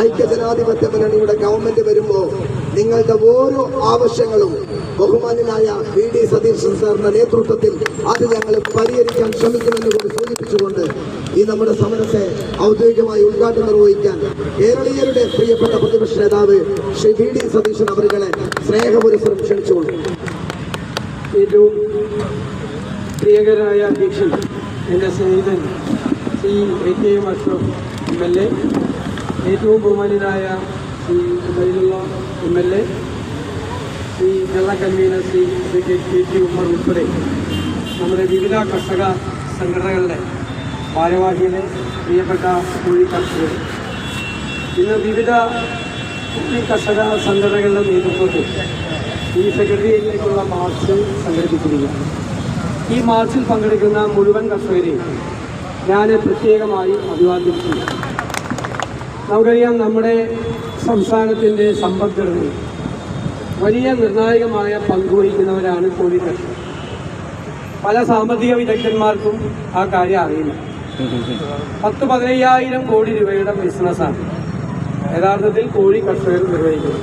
ഐക്യജനാധിപത്യ മുന്നണിയുടെ ഗവൺമെന്റ് വരുമ്പോൾ നിങ്ങളുടെ ഓരോ ആവശ്യങ്ങളും ബഹുമാനായ വി ഡി സതീശൻ സാറിന്റെ നേതൃത്വത്തിൽ അത് ഞങ്ങൾ പരിഹരിക്കാൻ ശ്രമിക്കുമെന്ന് കൂടി സൂചിപ്പിച്ചുകൊണ്ട് ഈ നമ്മുടെ സമരത്തെ ഔദ്യോഗികമായി ഉദ്ഘാടനം നിർവഹിക്കാൻ കേരളീയരുടെ പ്രിയപ്പെട്ട പ്രതിപക്ഷ നേതാവ് ശ്രീ വി ഡി സതീശൻ അവരുകളെ സ്നേഹപുരസ്സരം ക്ഷണിച്ചുകൊള്ളു ഏറ്റവും പ്രിയകരായ അധ്യക്ഷൻ എന്റെ സ്നേഹിതൻ Shri A K M Ashraf M L A ഏറ്റവും ബഹുമാന്യനായ Shri Ubaidullah M L A Shri general convener Shri advocate K T Ummer ഉൾപ്പെടെ നമ്മുടെ വിവിധ കർഷക സംഘടനകളുടെ ഭാരവാഹികളെ പ്രിയപ്പെട്ട കോഴി കർഷകർ ഇന്ന് വിവിധ ഈ കർഷക സംഘടനകളുടെ നേതൃത്വത്തിൽ ഈ സെക്രട്ടേറിയറ്റിലേക്കുള്ള മാർച്ച് സംഘടിപ്പിച്ചിരിക്കുകയാണ് ഈ മാർച്ചിൽ പങ്കെടുക്കുന്ന മുഴുവൻ കർഷകരെയും ഞാൻ പ്രത്യേകമായി അഭിവാദ്യം ചെയ്യും നമുക്കറിയാം നമ്മുടെ സംസ്ഥാനത്തിന്റെ സമ്പദ്ഘടനയിൽ വലിയ നിർണായകമായ പങ്കുവഹിക്കുന്നവരാണ് കോഴി കർഷകർ പല സാമ്പത്തിക വിദഗ്ധന്മാർക്കും ആ കാര്യം അറിയില്ല. പത്ത് പതിനയ്യായിരം കോടി രൂപയുടെ ബിസിനസ്സാണ്. യഥാർത്ഥത്തിൽ കോഴി കർഷകർ നിർവഹിക്കുന്നത്.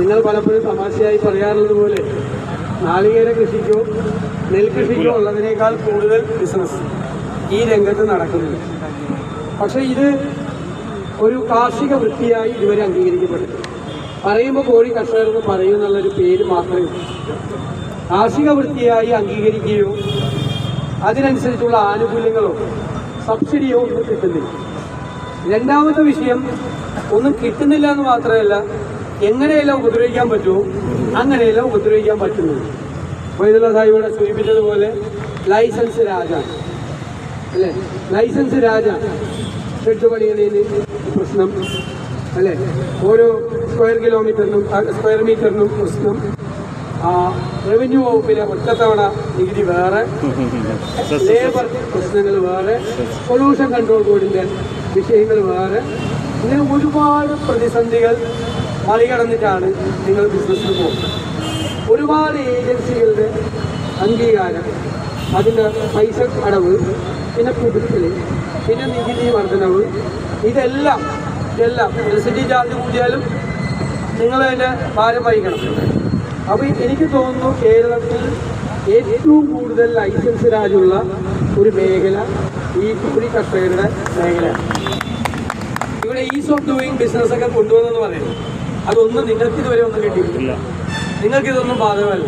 നിങ്ങൾ പലപ്പോഴും തമാശയായി പറയാറുള്ളത് പോലെ നാളികേര കൃഷിക്കോ നെൽകൃഷിക്കോ ഉള്ളതിനേക്കാൾ കൂടുതൽ ബിസിനസ് ഈ രംഗത്ത് നടക്കുന്നുണ്ട്. പക്ഷെ ഇത് ഒരു കാർഷിക വൃത്തിയായി ഇതുവരെ അംഗീകരിക്കപ്പെട്ടു. പറയുമ്പോൾ കോഴി കർഷകർ എന്ന് പറയും എന്നുള്ളൊരു പേര് മാത്രമേ കാർഷിക വൃത്തിയായി അംഗീകരിക്കുകയോ അതിനനുസരിച്ചുള്ള ആനുകൂല്യങ്ങളോ സബ്സിഡിയോ ഒന്നും കിട്ടുന്നില്ല. രണ്ടാമത്തെ വിഷയം ഒന്നും കിട്ടുന്നില്ല എന്ന് മാത്രമല്ല എങ്ങനെയെല്ലാം ഉപദ്രവിക്കാൻ പറ്റുമോ അങ്ങനെയെല്ലാം ഉപദ്രവിക്കാൻ പറ്റുന്നു. വൈദ്യുത സാഹിബിയുടെ സൂചിപ്പിച്ചതുപോലെ ലൈസൻസ് രാജ. അല്ലേ? ലൈസൻസ് രാജ. ഷെഡ് പണിയുന്നതിന് പ്രശ്നം. അല്ലേ? ഓരോ സ്ക്വയർ കിലോമീറ്ററിനും സ്ക്വയർ മീറ്ററിനും പ്രശ്നം. റവന്യൂ വകുപ്പിലെ ഒറ്റത്തവണ നികുതി വേറെ. ലേബർ പ്രശ്നങ്ങൾ വേറെ. പൊല്യൂഷൻ കൺട്രോൾ ബോർഡിന്റെ വിഷയങ്ങൾ വേറെ. ഇങ്ങനെ ഒരുപാട് പ്രതിസന്ധികൾ മറികടന്നിട്ടാണ് നിങ്ങൾ ബിസിനസ്സിൽ പോകുന്നത്. ഒരുപാട് ഏജൻസികളുടെ അംഗീകാരം അതിന്റെ പൈസ അടവ് പിന്നെ പുതുക്കൽ പിന്നെ നികുതി വർധനവ്. ഇതെല്ലാം ഇതെല്ലാം എലക്ട്രിസിറ്റി ചാർജ് കൂടിയാലും നിങ്ങൾ അതിന്റെ ഭാരം വഹിക്കണം. അപ്പോൾ എനിക്ക് തോന്നുന്നു കേരളത്തിൽ ഏറ്റവും കൂടുതൽ ലൈസൻസ് രാജുള്ള ഒരു മേഖല ഈ കുടി കർഷകരുടെ മേഖലയാണ്. ഇവിടെ ഈസ് ഓഫ് ഡൂയിങ് ബിസിനസ് ഒക്കെ കൊണ്ടുവന്നെന്ന് പറയുന്നു. അതൊന്നും നിങ്ങൾക്ക് ഇതുവരെ ഒന്നും കിട്ടിയിട്ടില്ല. നിങ്ങൾക്കിതൊന്നും ബാധകമല്ല.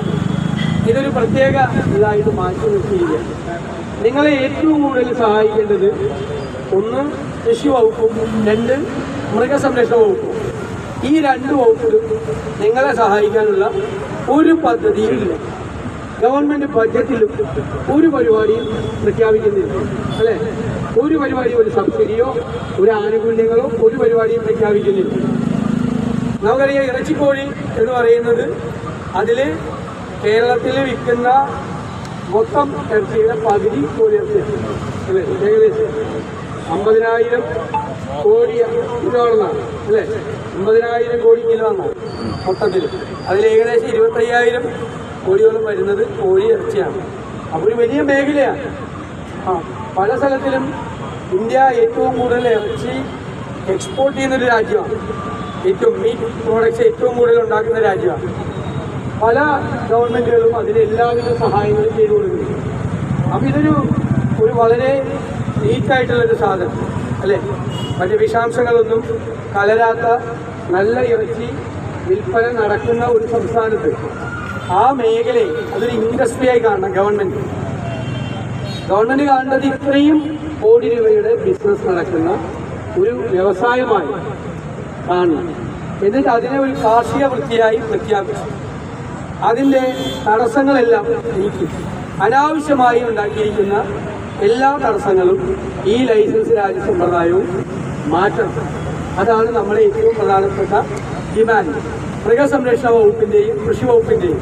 ഇതൊരു പ്രത്യേക ഇതായിട്ട് മാറ്റി നിർത്തിയിരിക്കുകയാണ്. നിങ്ങളെ ഏറ്റവും കൂടുതൽ സഹായിക്കേണ്ടത് ഒന്ന് കൃഷി വകുപ്പും രണ്ട് മൃഗസംരക്ഷണ വകുപ്പും. ഈ രണ്ട് വകുപ്പിലും നിങ്ങളെ സഹായിക്കാനുള്ള ഒരു പദ്ധതിയും ഇല്ല. ഗവൺമെന്റ് ബഡ്ജറ്റിലും ഒരു പരിപാടിയും പ്രഖ്യാപിക്കുന്നില്ല. അല്ലേ? ഒരു പരിപാടിയും ഒരു സബ്സിഡിയോ ഒരു ആനുകൂല്യങ്ങളോ ഒരു പരിപാടിയും പ്രഖ്യാപിക്കുന്നില്ല. നമുക്കറിയാം ഇറച്ചിക്കോഴി എന്ന് പറയുന്നത് അതിൽ കേരളത്തിൽ വിൽക്കുന്ന മൊത്തം ഇറച്ചിയുടെ പകുതി കോഴി അല്ലെ? ഏകദേശം അമ്പതിനായിരം കോടി കിലോ ആണെന്നാണ് അല്ലേ? അമ്പതിനായിരം കോടി കിലോ എന്നാണ് മൊത്തത്തിൽ അതിൽ ഏകദേശം ഇരുപത്തയ്യായിരം കോടിയോളം വരുന്നത് കോഴി ഇറച്ചിയാണ്. അപ്പോൾ ഒരു വലിയ മേഖലയാണ്. ആ പല സ്ഥലത്തിലും ഇന്ത്യ ഏറ്റവും കൂടുതൽ ഇറച്ചി എക്സ്പോർട്ട് ചെയ്യുന്നൊരു രാജ്യമാണ്. ഏറ്റവും മീറ്റ് പ്രോഡക്ട്സ് ഏറ്റവും കൂടുതൽ ഉണ്ടാക്കുന്ന രാജ്യമാണ്. പല ഗവൺമെന്റുകളും അതിന് എല്ലാവിധ സഹായങ്ങളും ചെയ്തു കൊടുക്കുന്നു. അപ്പം ഇതൊരു ഒരു വളരെ നീറ്റായിട്ടുള്ളൊരു സാധനം. അല്ലേ? മറ്റ് വിഷാംശങ്ങളൊന്നും കലരാത്ത നല്ല ഇറച്ചി വിൽപ്പന നടക്കുന്ന ഒരു സംസ്ഥാനത്ത്. ആ മേഖലയെ അതൊരു ഇൻഡസ്ട്രിയായി കാണണം ഗവൺമെന്റ് ഗവൺമെന്റ് കാണേണ്ടത് ഇത്രയും കോടി രൂപയുടെ ബിസിനസ് നടക്കുന്ന ഒരു വ്യവസായമായി കാണണം. എന്നിട്ട് അതിനെ ഒരു കാർഷിക വൃത്തിയായി പ്രഖ്യാപിച്ചു. അതിന്റെ തടസ്സങ്ങളെല്ലാം നീക്കി. അനാവശ്യമായി ഉണ്ടാക്കിയിരിക്കുന്ന എല്ലാ തടസ്സങ്ങളും ഈ ലൈസൻസ് രാജ്യ സമ്പ്രദായവും മാറ്റണം. അതാണ് നമ്മുടെ ഏറ്റവും പ്രധാനപ്പെട്ട ഡിമാൻഡ്. മൃഗസംരക്ഷണ വകുപ്പിന്റെയും കൃഷി വകുപ്പിന്റെയും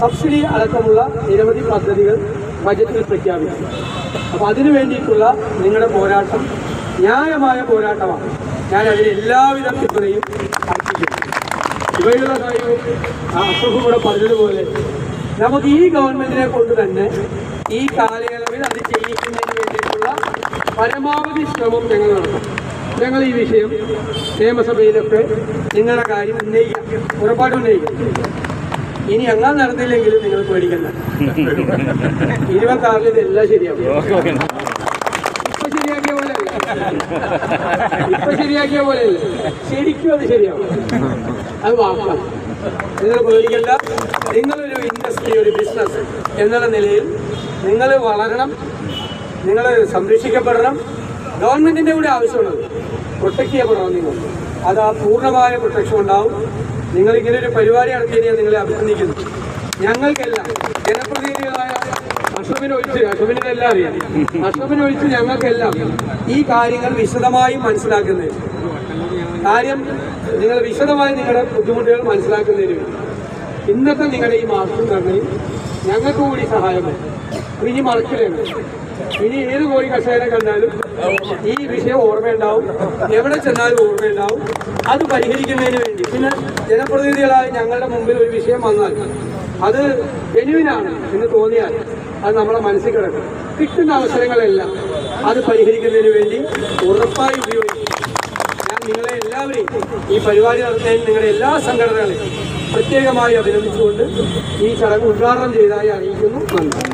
സബ്സിഡി അടക്കമുള്ള നിരവധി പദ്ധതികൾ ബജറ്റിൽ പ്രഖ്യാപിച്ചു അപ്പോൾ അതിനു വേണ്ടിയിട്ടുള്ള നിങ്ങളുടെ പോരാട്ടം ന്യായമായ പോരാട്ടമാണ്. ഞാൻ അതിന് എല്ലാവിധ പിന്തുണയും ഇവയുള്ള കാര്യവും അസുഖം കൂടെ പറഞ്ഞതുപോലെ നമുക്ക് ഈ ഗവൺമെന്റിനെ കൊണ്ട് തന്നെ ഈ കാലയളവിൽ അത് ചെയ്യിക്കുന്നതിന് വേണ്ടിയിട്ടുള്ള പരമാവധി ശ്രമം ഞങ്ങൾ നടത്തും. ഞങ്ങൾ ഈ വിഷയം നിയമസഭയിലൊക്കെ നിങ്ങളുടെ കാര്യം ഉന്നയിക്കാം. ഉറപ്പായിട്ട് ഉന്നയിക്കാം. ഇനി അങ്ങനെ നടന്നില്ലെങ്കിലും നിങ്ങൾ പേടിക്കണ്ട. ഇരുപത്തി ആറിൽ ഇതെല്ലാം ശരിയാവും. ഇപ്പൊ ശരിയാക്കിയ പോലെ ഇപ്പൊ ശരിയാക്കിയ പോലെ ശരിക്കും അത് ശരിയാവും. അത് വാക്കാം. നിങ്ങൾ പേടിക്കണ്ട. നിങ്ങളൊരു ഇൻഡസ്ട്രി ഒരു ബിസിനസ് എന്നുള്ള നിലയിൽ നിങ്ങൾ വളരണം നിങ്ങൾ സംരക്ഷിക്കപ്പെടണം. ഗവൺമെന്റിന്റെ കൂടെ ആവശ്യമുള്ളത് പ്രൊട്ടക്ട് ചെയ്യപ്പെടണം നിങ്ങൾ. അത് ആ പൂർണമായ പ്രൊട്ടക്ഷൻ ഉണ്ടാവും. നിങ്ങൾ ഇങ്ങനെ ഒരു പരിപാടി നടത്തിയതിനെ നിങ്ങളെ അഭിനന്ദിക്കുന്നു. ഞങ്ങൾക്കെല്ലാം ജനപ്രതിനിധികളായ അശ്വമിനെ എല്ലാം അറിയാം. ഒഴിച്ച് ഞങ്ങൾക്കെല്ലാം ഈ കാര്യങ്ങൾ വിശദമായി മനസ്സിലാക്കുന്നതിന് കാര്യം നിങ്ങൾ വിശദമായി നിങ്ങളുടെ ബുദ്ധിമുട്ടുകൾ മനസ്സിലാക്കുന്നതിന് വേണ്ടി. ഇന്നത്തെ നിങ്ങളുടെ ഈ മാസം തന്നെയും ഞങ്ങൾക്ക് കൂടി സഹായമായി ഇനി മറക്കില്ലാണ് ഇനി ഏത് കോഴി കർഷകരെ കണ്ടാലും ഈ വിഷയം ഓർമ്മയുണ്ടാവും. എവിടെ ചെന്നാലും ഓർമ്മയുണ്ടാവും. അത് പരിഹരിക്കുന്നതിന് വേണ്ടി. പിന്നെ ജനപ്രതിനിധികളായ ഞങ്ങളുടെ മുമ്പിൽ ഒരു വിഷയം വന്നാൽ അത് ജനുവിനാണ് എന്ന് തോന്നിയാൽ അത് നമ്മളെ മനസ്സിൽ കിടക്കും കിട്ടുന്ന അവസരങ്ങളെല്ലാം അത് പരിഹരിക്കുന്നതിന് വേണ്ടി ഉറപ്പായി ഉപയോഗിക്കും ഞാൻ നിങ്ങളെ എല്ലാവരെയും ഈ പരിപാടി നടത്തുന്നതിന് നിങ്ങളുടെ എല്ലാ സംഘടനകളെയും പ്രത്യേകമായി അഭിനന്ദിച്ചുകൊണ്ട് ഈ ചടങ്ങ് ഉദ്ഘാടനം ചെയ്തതായി അറിയിക്കുന്നു. നന്ദി.